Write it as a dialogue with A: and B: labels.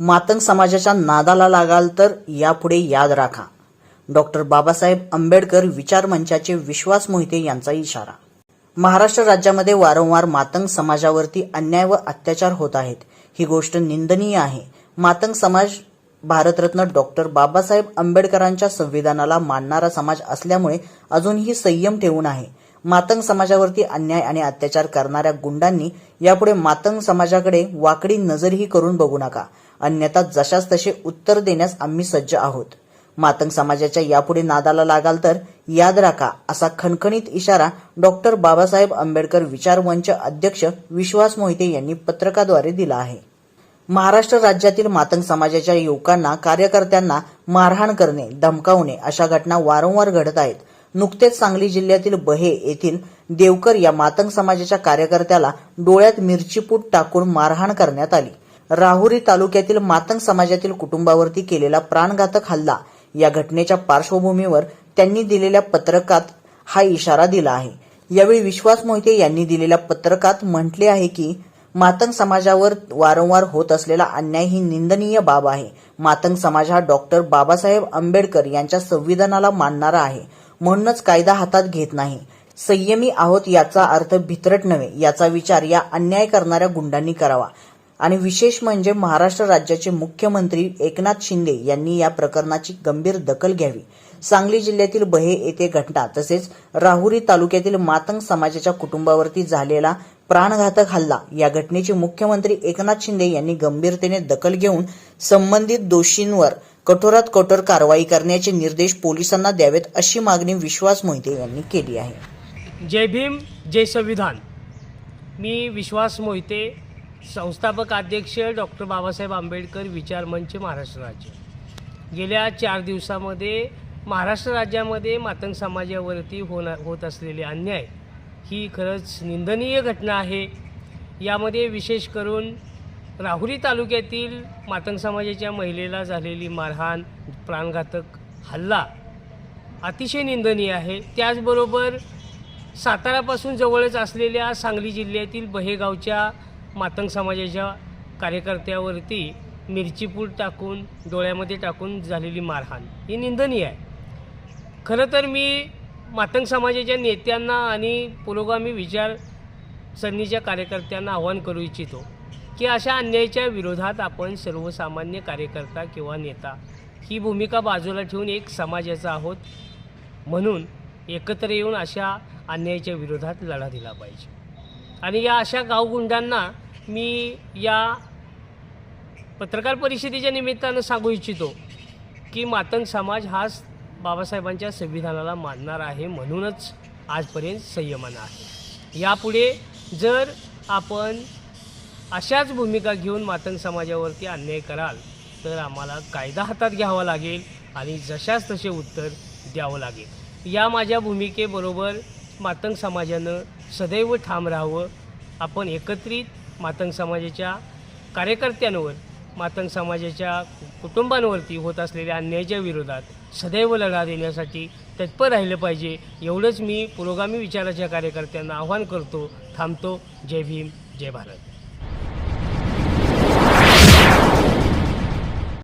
A: मातंग समाजाच्या नादाला लागाल तर यापुढे याद राखा. डॉक्टर बाबासाहेब आंबेडकर विचार मंचाचे विश्वास मोहिते यांचा इशारा. महाराष्ट्र राज्यामध्ये वारंवार मातंग समाजावरती अन्याय व अत्याचार होत आहेत. ही गोष्ट निंदनीय आहे. मातंग समाज भारतरत्न डॉक्टर बाबासाहेब आंबेडकरांच्या संविधानाला मानणारा समाज असल्यामुळे अजूनही संयम ठेवून आहे. मातंग समाजावरती अन्याय आणि अत्याचार करणाऱ्या गुंडांनी यापुढे मातंग समाजाकडे वाकडी नजरही करून बघू नका. अन्यथा जशास तसे उत्तर देण्यास आम्ही सज्ज आहोत. मातंग समाजाच्या यापुढे नादाला लागाल तर याद राखा असा खणखणीत इशारा डॉक्टर बाबासाहेब आंबेडकर विचार मंच अध्यक्ष विश्वास मोहिते यांनी पत्रकाद्वारे दिला आहे. महाराष्ट्र राज्यातील मातंग समाजाच्या युवकांना कार्यकर्त्यांना मारहाण करणे धमकावणे अशा घटना वारंवार घडत आहेत. नुकतेच सांगली जिल्ह्यातील बहे येथील देवकर या मातंग समाजाच्या कार्यकर्त्याला डोळ्यात मिरचीपूट टाकून मारहाण करण्यात आली. राहुरी तालुक्यातील मातंग समाजातील कुटुंबावरती केलेला प्राणघातक हल्ला या घटनेच्या पार्श्वभूमीवर त्यांनी दिलेल्या पत्रकात हा इशारा दिला आहे. यावेळी विश्वास मोहिते यांनी दिलेल्या पत्रकात म्हटले आहे की मातंग समाजावर वारंवार होत असलेला अन्याय ही निंदनीय बाब आहे. मातंग समाज हा डॉक्टर बाबासाहेब आंबेडकर यांच्या संविधानाला मानणारा आहे. म्हणूनच कायदा हातात घेत नाही. संयमी आहोत याचा अर्थ भित्रट नव्हे याचा विचार या अन्याय करणाऱ्या गुंडांनी करावा. आणि विशेष म्हणजे महाराष्ट्र राज्याचे मुख्यमंत्री एकनाथ शिंदे यांनी या प्रकरणाची गंभीर दखल घ्यावी. सांगली जिल्ह्यातील बहे येथे घटना तसेच राहुरी तालुक्यातील मातंग समाजाच्या कुटुंबावरती झालेला प्राणघातक हल्ला या घटनेची मुख्यमंत्री एकनाथ शिंदे यांनी गंभीरतेने दखल घेऊन संबंधित दोषींवर कठोरात कठोर कारवाई करण्याचे निर्देश पोलिसांना द्यावेत अशी मागणी विश्वास मोहिते यांनी केली आहे.
B: जय भीम जय संविधान. मी विश्वास मोहिते संस्थापक अध्यक्ष डॉक्टर बाबासाहेब आंबेडकर विचार मंच महाराष्ट्र राज्य. गेल्या चार दिवसामध्ये महाराष्ट्र राज्यामध्ये मातंग समाजावरती होणार होत असलेले अन्याय ही खरंच निंदनीय घटना आहे. यामध्ये विशेष करून राहुरी तालुक्यातील मातंग समाजाच्या महिलेला झालेली मारहाण प्राणघातक हल्ला अतिशय निंदनीय आहे. त्याचबरोबर सातारापासून जवळच असलेल्या सांगली जिल्ह्यातील बहेगावच्या मातंग समाजाच्या कार्यकर्त्यावरती मिरचीपूड टाकून डोळ्यामध्ये टाकून झालेली मारहाण. ही निंदनीय आहे. खरं तर मी मातंग समाजाच्या नेत्यांना आणि पुरोगामी विचारसरणीच्या कार्यकर्त्यांना आवाहन करू इच्छितो की अशा अन्यायाच्या विरोधात आपण सर्वसामान्य कार्यकर्ता किंवा नेता ही भूमिका बाजूला ठेवून एक समाजाचा आहोत म्हणून एकत्र येऊन अशा अन्यायाच्या विरोधात लढा दिला पाहिजे. आणि या अशा गावगुंडांना मी या पत्रकार परिषदेच्या निमित्तानं सांगू इच्छितो की मातंग समाज हाच बाबासाहेबांच्या संविधानाला मानणार आहे म्हणूनच आजपर्यंत संयमानं आहे. यापुढे जर आपण अशाच भूमिका घेऊन मातंग समाजावरती अन्याय कराल तर आम्हाला कायदा हातात घ्यावा लागेल आणि जशाच तसे उत्तर द्यावं लागेल. या माझ्या भूमिकेबरोबर मातंग समाजानं सदैव ठाम राहावं आपण एकत्रित मातंग समाजाच्या कार्यकर्त्यांवर मातंग समाजाच्या कुटुंबांवरती होत असलेल्या अन्यायाच्या विरोधात सदैव लढा देण्यासाठी तत्पर राहिलं पाहिजे एवढंच मी पुरोगामी विचाराच्या कार्यकर्त्यांना आवाहन करतो थांबतो. जय भीम जय भारत.